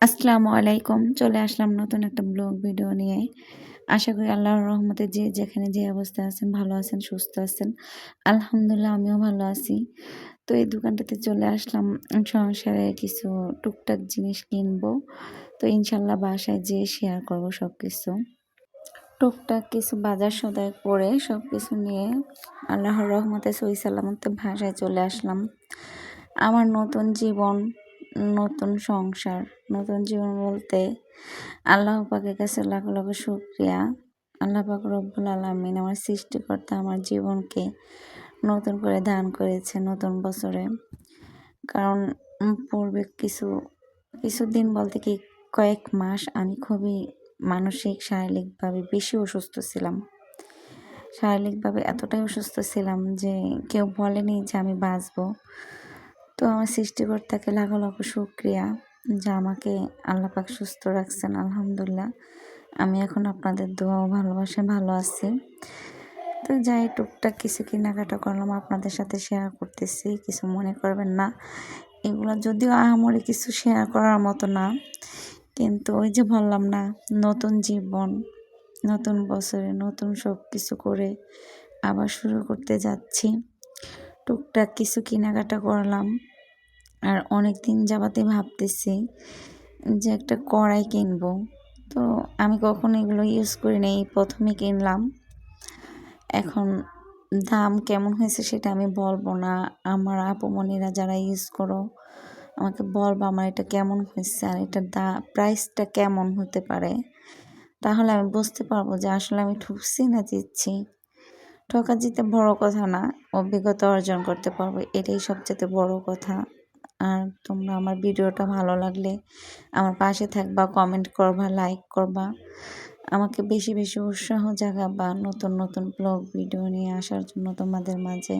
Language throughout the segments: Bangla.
আসসালামু আলাইকুম। চলে আসলাম নতুন একটা ব্লগ ভিডিও নিয়ে। আশা করি আল্লাহর রহমতে যে যেখানে যে অবস্থায় আছেন, ভালো আছেন, সুস্থ আছেন। আলহামদুলিল্লাহ, আমিও ভালো আছি। তো এই দোকানটাতে চলে আসলাম। সংসারে কিছু টুকটাক জিনিস কিনবো। তো ইনশাল্লাহ বাসায় যেয়ে শেয়ার করব সব কিছু টুকটাক কিছু বাজার সদাই করে সব কিছু নিয়ে আল্লাহর রহমতে সই সালামতে ভাষায় চলে আসলাম। আমার নতুন জীবন নতুন সংসার, নতুন জীবন বলতে আল্লাহ পাকের কাছে লাখ লাখ শুক্রিয়া। আল্লাহ পাক রব্বুল আলমিন আমার সৃষ্টিকর্তা আমার জীবনকে নতুন করে দান করেছে নতুন বছরে। কারণ পূর্বে কিছু কিছুদিন বলতে কি কয়েক মাস আমি খুবই মানসিক, শারীরিকভাবে বেশি অসুস্থ ছিলাম। শারীরিকভাবে এতটাই অসুস্থ ছিলাম যে কেউ বলেনি যে আমি বাঁচবো। তো আমার সৃষ্টিকর্তাকে লাখো লাখো শুক্রিয়া যা আমাকে আল্লাপাক সুস্থ রাখছেন, আলহামদুলিল্লাহ। আমি এখন আপনাদের দোয়া ভালোবাসে ভালো আছি। তো যাই টুকটাক কিছু কেনাকাটা করলাম, আপনাদের সাথে শেয়ার করতেছি, কিছু মনে করবেন না। এগুলো যদিও আহামরি কিছু শেয়ার করার মতো না, কিন্তু ওই যে বললাম না, নতুন জীবন, নতুন বছরে নতুন সব কিছু করে আবার শুরু করতে যাচ্ছি। টুকটাক কিছু কেনাকাটা করলাম। আর অনেক দিন যাবাতে ভাবতেছি যে একটা কড়াই কিনবো। তো আমি কখনো এগুলো ইউজ করি নাই, প্রথমে কিনলাম। এখন দাম কেমন হয়েছে সেটা আমি বলব না। আমার আপুমনিরা যারা ইউজ করো, আমাকে বলব আমার এটা কেমন হয়েছে আর এটার দা প্রাইসটা কেমন হতে পারে। তাহলে আমি বুঝতে পারব যে আসলে আমি ঠুকছি না জিতছি ঠকা জিতে বড় কথা না, অভিজ্ঞতা অর্জন করতে পারব, এটাই সবচেয়ে বড় কথা। আর তোমরা আমার ভিডিওটা ভালো লাগলে আমার পাশে থাকবা কমেন্ট করবা লাইক করবা। আমাকে বেশি বেশি উৎসাহ জাগাবা নতুন নতুন ব্লগ ভিডিও নিয়ে আসার জন্য তোমাদের মাঝে।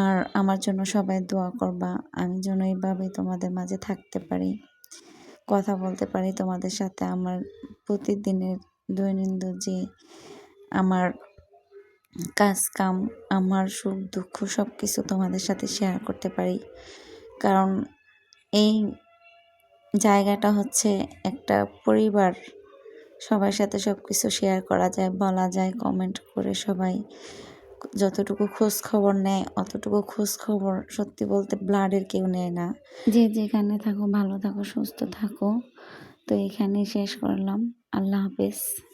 আর আমার জন্য সবাই দোয়া করবা, আমি যেন এইভাবে তোমাদের মাঝে থাকতে পারি, কথা বলতে পারি তোমাদের সাথে। আমার প্রতিদিনের দৈনন্দিন যে আমার কাজ কাম আমার সুখ, দুঃখ সব কিছু তোমাদের সাথে শেয়ার করতে পারি। কারণ এই জায়গাটা হচ্ছে একটা পরিবার। সবার সাথে সব কিছু শেয়ার করা যায়, বলা যায় কমেন্ট করে সবাই। যতটুকু খোঁজ খবর নেয়, অতটুকু খোঁজ খবর সত্যি বলতে ব্লাডের কেউ নেয় না। যে যেখানে থাকো, ভালো থাকো, সুস্থ থাকো। তো এখানেই শেষ করলাম। আল্লাহ হাফেজ।